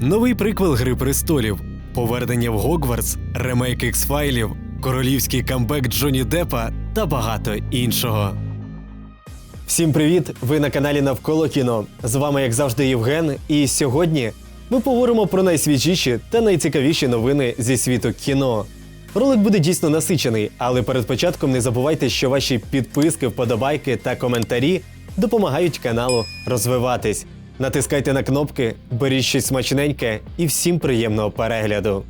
новий приквел Гри престолів, повернення в Гогвартс, ремейк X-файлів, королівський камбек Джоні Деппа та багато іншого. Всім привіт! Ви на каналі Навколо кіно. З вами, як завжди, Євген. І сьогодні ми поговоримо про найсвіжіші та найцікавіші новини зі світу кіно. Ролик буде дійсно насичений, але перед початком не забувайте, що ваші підписки, вподобайки та коментарі допомагають каналу розвиватись. Натискайте на кнопки, беріть щось смачненьке і всім приємного перегляду.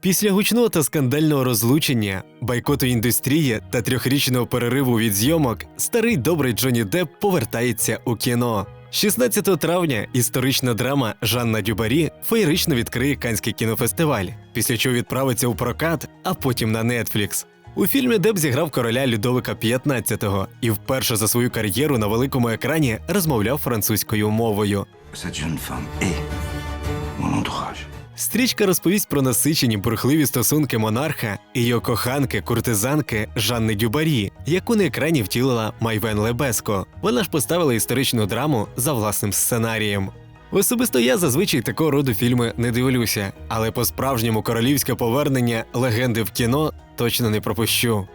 Після гучного та скандального розлучення, байкоту індустрії та трьохрічного перериву від зйомок, старий добрий Джонні Депп повертається у кіно. 16 травня історична драма Жанна Дюбарі феєрично відкриє Канський кінофестиваль, після чого відправиться у прокат, а потім на Netflix. У фільмі Деп зіграв короля Людовика XV і вперше за свою кар'єру на великому екрані розмовляв французькою мовою. Стрічка розповість про насичені бурхливі стосунки монарха і його коханки, куртизанки Жанни Дюбарі, яку на екрані втілила Майвен Лебеско. Вона ж поставила історичну драму за власним сценарієм. Особисто я зазвичай такого роду фільми не дивлюся, але по-справжньому королівське повернення легенди в кіно точно не пропущу.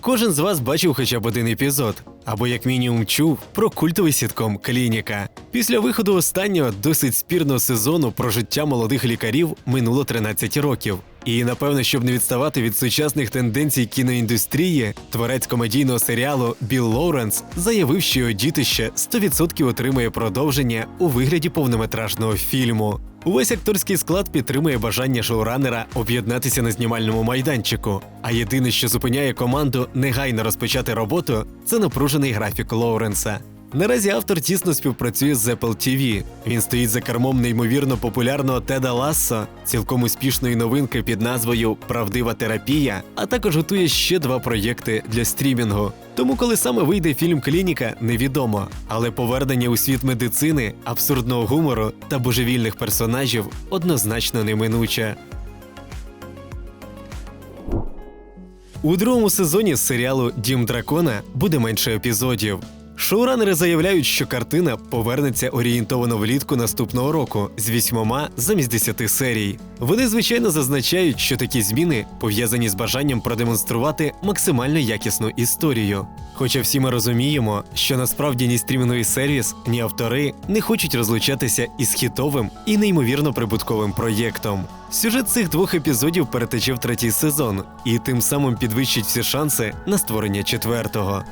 Кожен з вас бачив хоча б один епізод, або як мінімум чув про культовий сітком Клініка. Після виходу останнього досить спірного сезону про життя молодих лікарів минуло 13 років. І напевно, щоб не відставати від сучасних тенденцій кіноіндустрії, творець комедійного серіалу Білл Лоуренс заявив, що його дітище 100% отримує продовження у вигляді повнометражного фільму. Увесь акторський склад підтримує бажання шоуранера об'єднатися на знімальному майданчику. А єдине, що зупиняє команду негайно розпочати роботу, це напружений графік Лоуренса. Наразі автор тісно співпрацює з Apple TV. Він стоїть за кермом неймовірно популярного Теда Лассо, цілком успішної новинки під назвою Правдива терапія, а також готує ще два проєкти для стрімінгу. Тому, коли саме вийде фільм Клініка, невідомо. Але повернення у світ медицини, абсурдного гумору та божевільних персонажів однозначно неминуче. У другому сезоні серіалу Дім дракона буде менше епізодів. Шоуранери заявляють, що картина повернеться орієнтовано влітку наступного року з вісьмома замість десяти серій. Вони звичайно зазначають, що такі зміни пов'язані з бажанням продемонструвати максимально якісну історію. Хоча всі ми розуміємо, що насправді ні стрімінговий сервіс, ні автори не хочуть розлучатися із хітовим і неймовірно прибутковим проєктом. Сюжет цих двох епізодів перетече в третій сезон і тим самим підвищить всі шанси на створення четвертого.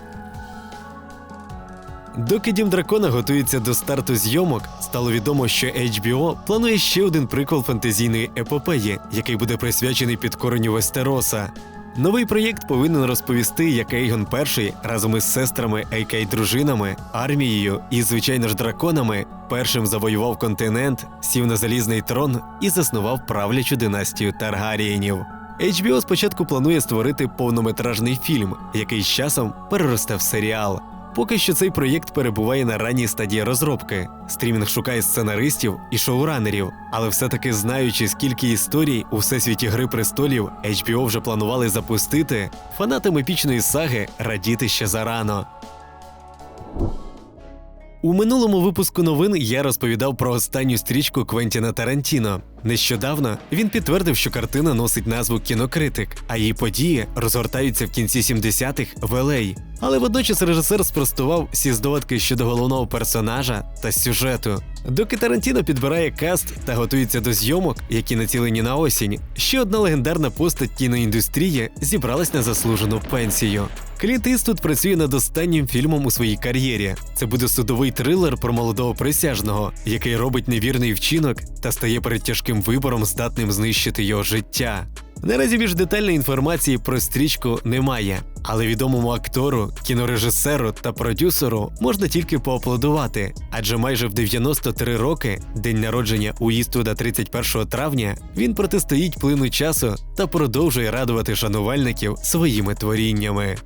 Доки Дім Дракона готується до старту зйомок, стало відомо, що HBO планує ще один приквел фантазійної епопеї, який буде присвячений підкоренню Вестероса. Новий проєкт повинен розповісти, як Ейгон І разом із сестрами, а.к.а. дружинами, армією і, звичайно ж, драконами першим завоював континент, сів на залізний трон і заснував правлячу династію Таргарієнів. HBO спочатку планує створити повнометражний фільм, який з часом переросте в серіал. Поки що цей проєкт перебуває на ранній стадії розробки. Стрімінг шукає сценаристів і шоуранерів, але все-таки знаючи, скільки історій у всесвіті Гри престолів HBO вже планували запустити, фанатам епічної саги радіти ще зарано. У минулому випуску новин я розповідав про останню стрічку Квентіна Тарантіно. Нещодавно він підтвердив, що картина носить назву Кінокритик, а її події розгортаються в кінці 70-х в Елей. Але водночас режисер спростував всі здогадки щодо головного персонажа та сюжету. Доки Тарантіно підбирає каст та готується до зйомок, які націлені на осінь, ще одна легендарна постать кіноіндустрії зібралась на заслужену пенсію. Клінт Іствуд працює над останнім фільмом у своїй кар'єрі. Це буде судовий трилер про молодого присяжного, який робить невірний вчинок та стає перед тяжким вибором, здатним знищити його життя. Наразі більш детальної інформації про стрічку немає, але відомому актору, кінорежисеру та продюсеру можна тільки поаплодувати, адже майже в 93 роки, день народження у Іствуда 31 травня, він протистоїть плину часу та продовжує радувати шанувальників своїми творіннями.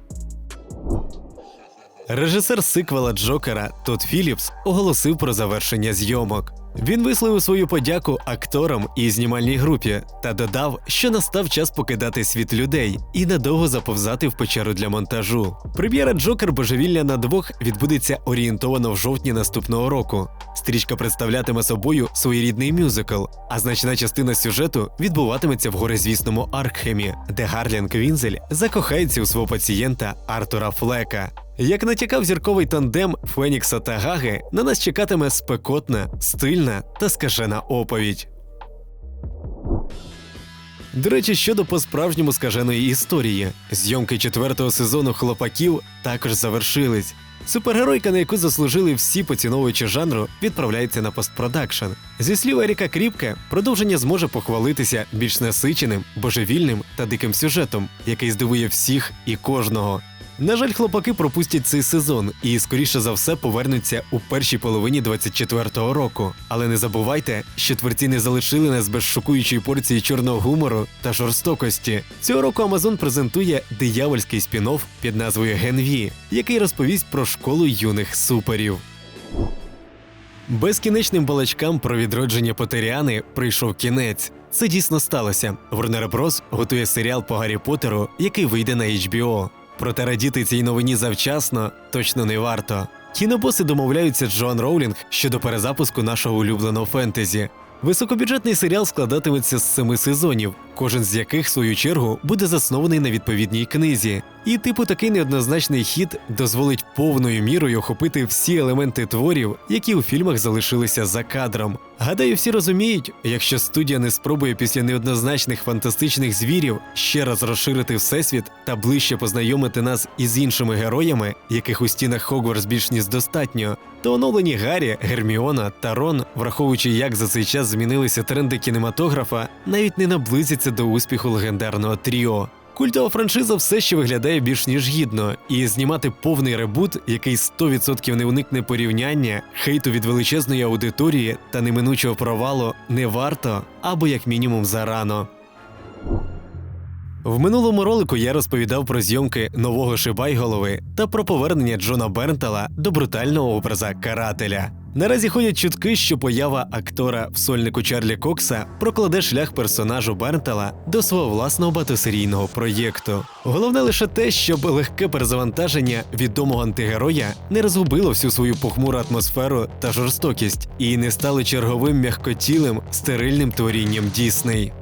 Режисер сиквела Джокера Тодд Філіпс оголосив про завершення зйомок. Він висловив свою подяку акторам і знімальній групі та додав, що настав час покидати світ людей і надовго заповзати в печеру для монтажу. Прем'єра Джокер Божевілля на двох відбудеться орієнтовано в жовтні наступного року. Стрічка представлятиме собою своєрідний мюзикл, а значна частина сюжету відбуватиметься в горизвісному Аркхемі, де Гарлін Квінзель закохається у свого пацієнта Артура Флека. Як натякав зірковий тандем Фенікса та Гаги, на нас чекатиме спекотна, стильна та скажена оповідь. До речі, щодо по-справжньому скаженої історії, зйомки четвертого сезону хлопаків також завершились. Супергеройка, на яку заслужили всі поціновувачі жанру, відправляється на постпродакшн. Зі слів Еріка Кріпке, продовження зможе похвалитися більш насиченим, божевільним та диким сюжетом, який здивує всіх і кожного. На жаль, хлопаки пропустять цей сезон і, скоріше за все, повернуться у першій половині 24-го року. Але не забувайте, що творці не залишили нас без шокуючої порції чорного гумору та жорстокості. Цього року Amazon презентує диявольський спін-офф під назвою Генві, який розповість про школу юних суперів. Безкінечним балачкам про відродження Потеріани прийшов кінець. Це дійсно сталося. Warner Bros. готує серіал по Гаррі Поттеру, який вийде на HBO. Проте радіти цій новині завчасно точно не варто. Кінобоси домовляються з Джоан Роулінг щодо перезапуску нашого улюбленого фентезі. Високобюджетний серіал складатиметься з семи сезонів, кожен з яких, в свою чергу, буде заснований на відповідній книзі. І, типу, такий неоднозначний хід дозволить повною мірою охопити всі елементи творів, які у фільмах залишилися за кадром. Гадаю, всі розуміють, якщо студія не спробує після неоднозначних фантастичних звірів ще раз розширити всесвіт та ближче познайомити нас із іншими героями, яких у стінах Хогвартс більш ніж достатньо, то оновлені Гаррі, Герміона та Рон, враховуючи, як за цей час змінилися тренди кінематографа, навіть не наблизяться до успіху легендарного тріо. Культова франшиза все ще виглядає більш ніж гідно, і знімати повний ребут, який 100% не уникне порівняння, хейту від величезної аудиторії та неминучого провалу не варто або як мінімум зарано. В минулому ролику я розповідав про зйомки нового Шибайголови та про повернення Джона Бернтала до брутального образа карателя. Наразі ходять чутки, що поява актора в сольнику Чарлі Кокса прокладе шлях персонажу Бернтала до свого власного багатосерійного проєкту. Головне лише те, щоб легке перезавантаження відомого антигероя не розгубило всю свою похмуру атмосферу та жорстокість і не стало черговим м'якотілим стерильним творінням Дісней.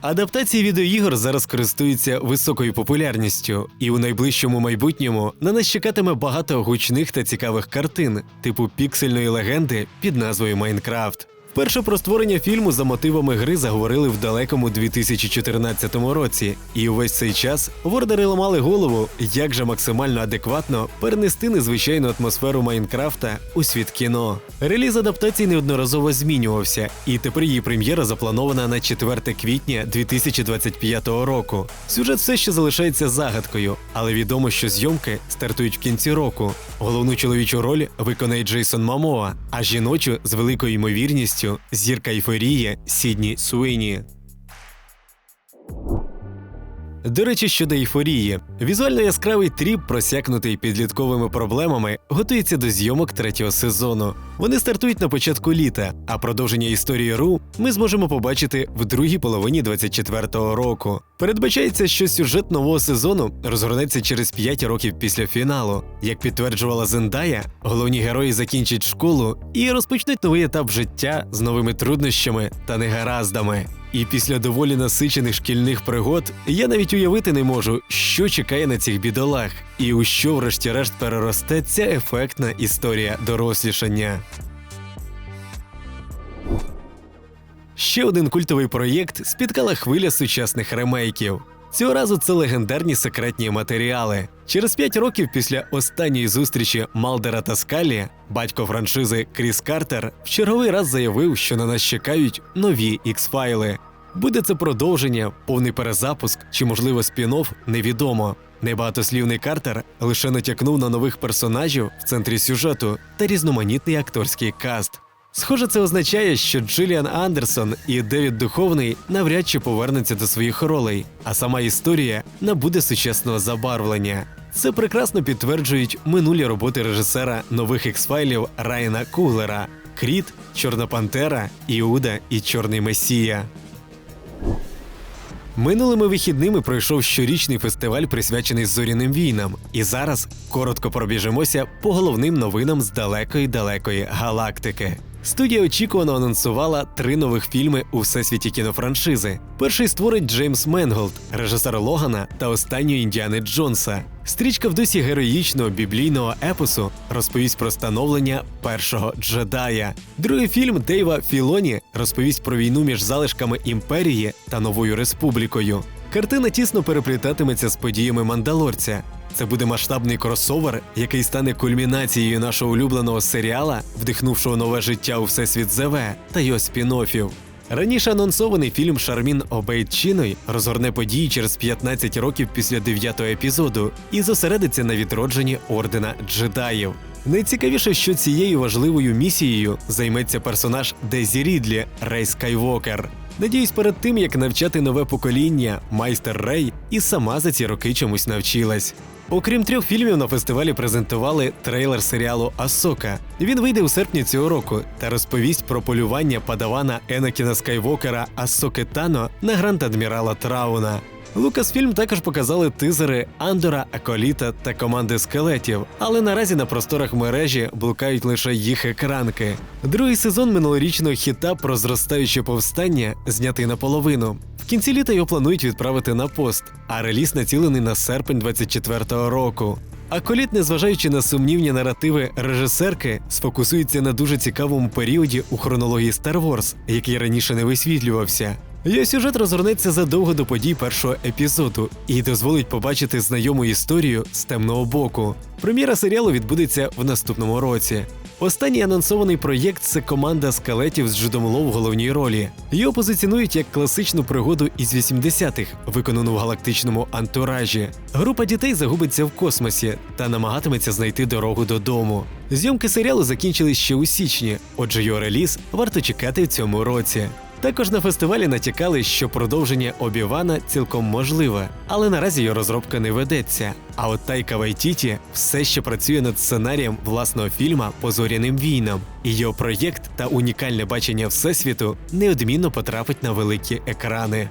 Адаптації відеоігор зараз користуються високою популярністю, і у найближчому майбутньому на нас чекатиме багато гучних та цікавих картин, типу піксельної легенди під назвою Майнкрафт. Вперше про створення фільму за мотивами гри заговорили в далекому 2014 році, і увесь цей час вордери ламали голову, як же максимально адекватно перенести незвичайну атмосферу Майнкрафта у світ кіно. Реліз адаптації неодноразово змінювався, і тепер її прем'єра запланована на 4 квітня 2025 року. Сюжет все ще залишається загадкою, але відомо, що зйомки стартують в кінці року. Головну чоловічу роль виконає Джейсон Мамоа, а жіночу з великою ймовірністю зірка ейфорії Сідні Суейні. До речі, щодо ейфорії, візуально яскравий тріп, просякнутий підлітковими проблемами, готується до зйомок третього сезону. Вони стартують на початку літа, а продовження історії Ру ми зможемо побачити в другій половині 24-го року. Передбачається, що сюжет нового сезону розгорнеться через 5 років після фіналу. Як підтверджувала Зендая, головні герої закінчать школу і розпочнуть новий етап життя з новими труднощами та негараздами. І після доволі насичених шкільних пригод я навіть уявити не можу, що чекає на цих бідолах, і у що, врешті-решт, переросте ця ефектна історія дорослішання. Ще один культовий проєкт спіткала хвиля сучасних ремейків. Цього разу це легендарні секретні матеріали. Через п'ять років після останньої зустрічі Малдера та Скалі, батько франшизи Кріс Картер в черговий раз заявив, що на нас чекають нові X-файли. Буде це продовження, повний перезапуск чи, можливо, спін-офф, невідомо. Небагатослівний Картер лише натякнув на нових персонажів в центрі сюжету та різноманітний акторський каст. Схоже, це означає, що Джиліан Андерсон і Девід Духовний навряд чи повернуться до своїх ролей, а сама історія набуде сучасного забарвлення. Це прекрасно підтверджують минулі роботи режисера нових ікс-файлів Райана Куглера Кріт, Чорна Пантера, Іуда і Чорний Месія. Минулими вихідними пройшов щорічний фестиваль, присвячений зоряним війнам. І зараз коротко пробіжимося по головним новинам з далекої далекої галактики. Студія очікувано анонсувала три нових фільми у всесвіті кінофраншизи. Перший створить Джеймс Менголд, режисер Логана та останньої Індіани Джонса. Стрічка в дусі героїчного біблійного епосу розповість про становлення першого джедая. Другий фільм Дейва Філоні розповість про війну між залишками імперії та новою республікою. Картина тісно переплітатиметься з подіями Мандалорця. Це буде масштабний кросовер, який стане кульмінацією нашого улюбленого серіала, вдихнувшого нове життя у всесвіт ЗВ та його спін-оффів. Раніше анонсований фільм Шармін Обейт Чіной розгорне події через 15 років після дев'ятого епізоду і зосередиться на відродженні ордена джедаїв. Найцікавіше, що цією важливою місією займеться персонаж Дезі Рідлі Рей Скайвокер. Надіюсь, перед тим як навчати нове покоління, майстер Рей і сама за ці роки чомусь навчилась. Окрім трьох фільмів на фестивалі презентували трейлер серіалу Асока. Він вийде у серпні цього року та розповість про полювання падавана Енакіна Скайвокера Асоки Тано на грант адмірала Трауна. Лукасфільм також показали тизери Андора, Аколіта та команди скелетів, але наразі на просторах мережі блукають лише їх екранки. Другий сезон минулорічного хіта про зростаюче повстання знятий наполовину. В кінці літа його планують відправити на пост, а реліз націлений на серпень 24-го року. А коліт, незважаючи на сумнівні наративи режисерки, сфокусується на дуже цікавому періоді у хронології Star Wars, який раніше не висвітлювався. Його сюжет розгорнеться задовго до подій першого епізоду і дозволить побачити знайому історію з темного боку. Прем'єра серіалу відбудеться в наступному році. Останній анонсований проєкт це команда скелетів з Джудом Лоу в головній ролі. Його позиціонують як класичну пригоду із 80-х, виконану в галактичному антуражі. Група дітей загубиться в космосі та намагатиметься знайти дорогу додому. Зйомки серіалу закінчились ще у січні, отже, його реліз варто чекати в цьому році. Також на фестивалі натякали, що продовження Обівана цілком можливе, але наразі його розробка не ведеться. А от Тайка Вайтіті все ще працює над сценарієм власного фільма по зоряним війнам, і його проєкт та унікальне бачення всесвіту неодмінно потрапить на великі екрани.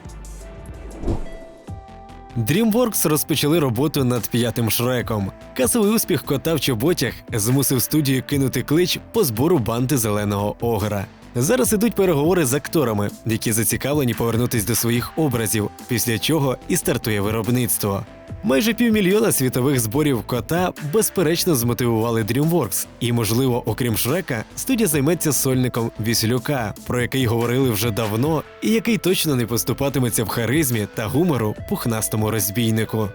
DreamWorks розпочали роботу над п'ятим шреком. Касовий успіх кота в чоботях змусив студію кинути клич по збору банди зеленого огра. Зараз ідуть переговори з акторами, які зацікавлені повернутись до своїх образів, після чого і стартує виробництво. Майже півмільйона світових зборів кота безперечно змотивували DreamWorks, і, можливо, окрім Шрека, студія займеться сольником Віслюка, про який говорили вже давно, і який точно не поступатиметься в харизмі та гумору пухнастому розбійнику.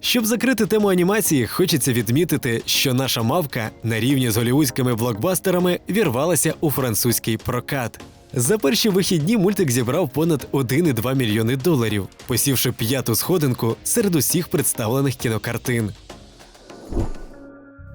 Щоб закрити тему анімації, хочеться відмітити, що наша мавка на рівні з голівудськими блокбастерами вірвалася у французький прокат. За перші вихідні мультик зібрав понад 1,2 мільйони доларів, посівши п'яту сходинку серед усіх представлених кінокартин.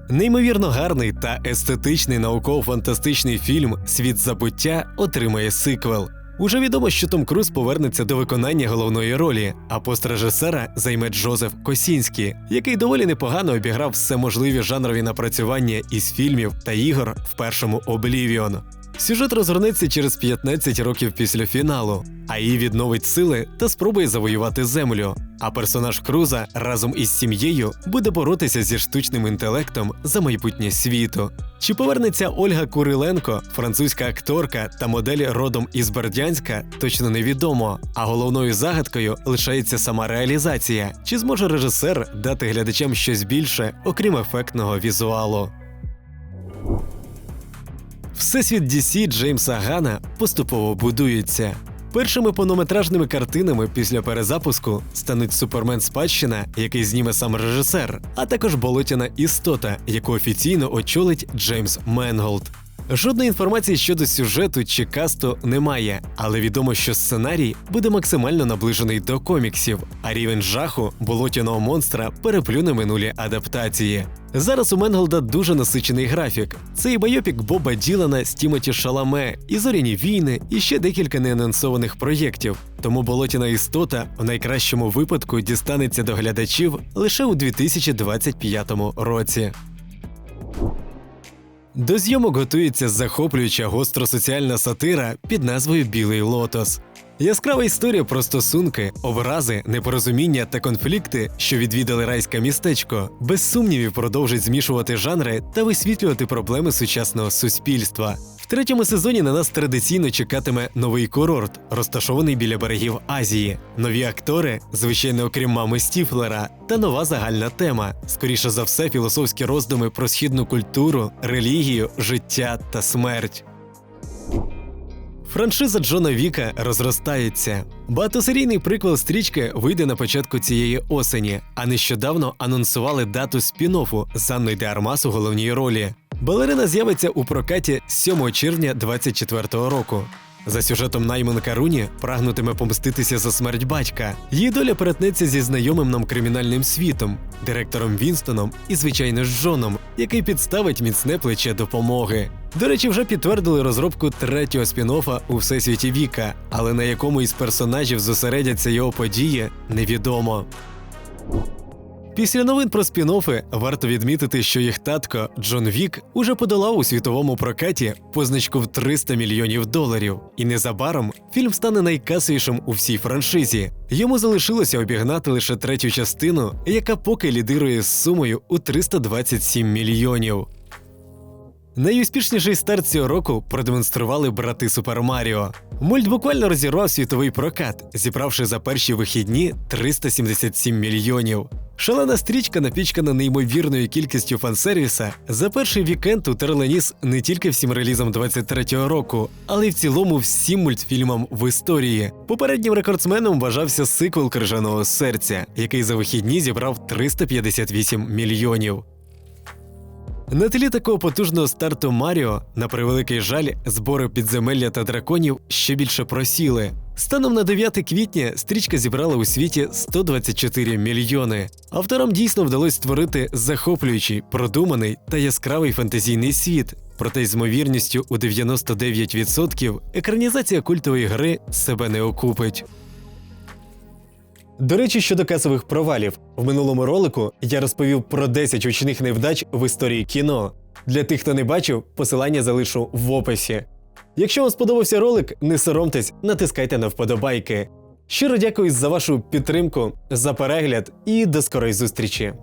Неймовірно гарний та естетичний науково-фантастичний фільм Світ забуття отримає сиквел. Уже відомо, що Том Круз повернеться до виконання головної ролі, а пост режисера займе Джозеф Косінський, який доволі непогано обіграв все можливі жанрові напрацювання із фільмів та ігор в першому Облівіон. Сюжет розгорнеться через 15 років після фіналу, а її відновить сили та спробує завоювати землю. А персонаж Круза разом із сім'єю буде боротися зі штучним інтелектом за майбутнє світу. Чи повернеться Ольга Куриленко, французька акторка та модель родом із Бердянська, точно невідомо. А головною загадкою лишається сама реалізація. Чи зможе режисер дати глядачам щось більше, окрім ефектного візуалу? Всесвіт DC Джеймса Гана поступово будується. Першими повнометражними картинами після перезапуску стануть Супермен Спадщина, який зніме сам режисер, а також болотяна істота, яку офіційно очолить Джеймс Менголд. Жодної інформації щодо сюжету чи касту немає, але відомо, що сценарій буде максимально наближений до коміксів, а рівень жаху болотяного монстра переплюне минулі адаптації. Зараз у Менголда дуже насичений графік. Це і байопік Боба Ділана з Тімоті Шаламе, і зоряні війни, і ще декілька неанонсованих проєктів. Тому болотяна істота в найкращому випадку дістанеться до глядачів лише у 2025 році. До зйомок готується захоплююча гостросоціальна сатира під назвою Білий Лотос. Яскрава історія про стосунки, образи, непорозуміння та конфлікти, що відвідали райське містечко, без сумнівів продовжить змішувати жанри та висвітлювати проблеми сучасного суспільства. В третьому сезоні на нас традиційно чекатиме новий курорт, розташований біля берегів Азії, нові актори, звичайно, окрім мами Стіфлера, та нова загальна тема. Скоріше за все, філософські роздуми про східну культуру, релігію, життя та смерть. Франшиза Джона Віка розростається. Багатосерійний приквел стрічки вийде на початку цієї осені, а нещодавно анонсували дату спін-оффу з Анною де Армас у головній ролі. Балерина з'явиться у прокаті 7 червня 2024 року. За сюжетом Найман Каруні прагнутиме помститися за смерть батька. Її доля перетнеться зі знайомим нам кримінальним світом, директором Вінстоном і, звичайно, ж Джоном, який підставить міцне плече допомоги. До речі, вже підтвердили розробку третього спін-оффа у всесвіті Віка, але на якому із персонажів зосередяться його події, невідомо. Після новин про спін-оффи варто відмітити, що їх татко Джон Вік уже подолав у світовому прокаті позначку в 300 мільйонів доларів. І незабаром фільм стане найкасовішим у всій франшизі. Йому залишилося обігнати лише третю частину, яка поки лідирує з сумою у 327 мільйонів. Найуспішніший старт цього року продемонстрували брати Супер Маріо. Мульт буквально розірвав світовий прокат, зібравши за перші вихідні 377 мільйонів. Шалена стрічка, напічкана неймовірною кількістю фансервіса, за перший вікенд утерла ніс не тільки всім релізам 23-го року, але й в цілому всім мультфільмам в історії. Попереднім рекордсменом вважався сиквел крижаного серця, який за вихідні зібрав 358 мільйонів. На тлі такого потужного старту Маріо, на превеликий жаль, збори підземелля та драконів ще більше просіли. Станом на 9 квітня стрічка зібрала у світі 124 мільйони. Авторам дійсно вдалося створити захоплюючий, продуманий та яскравий фантазійний світ. Проте з ймовірністю у 99% екранізація культової гри себе не окупить. До речі, щодо касових провалів, в минулому ролику я розповів про 10 очних невдач в історії кіно. Для тих, хто не бачив, посилання залишу в описі. Якщо вам сподобався ролик, не соромтесь, натискайте на вподобайки. Щиро дякую за вашу підтримку, за перегляд і до скорої зустрічі!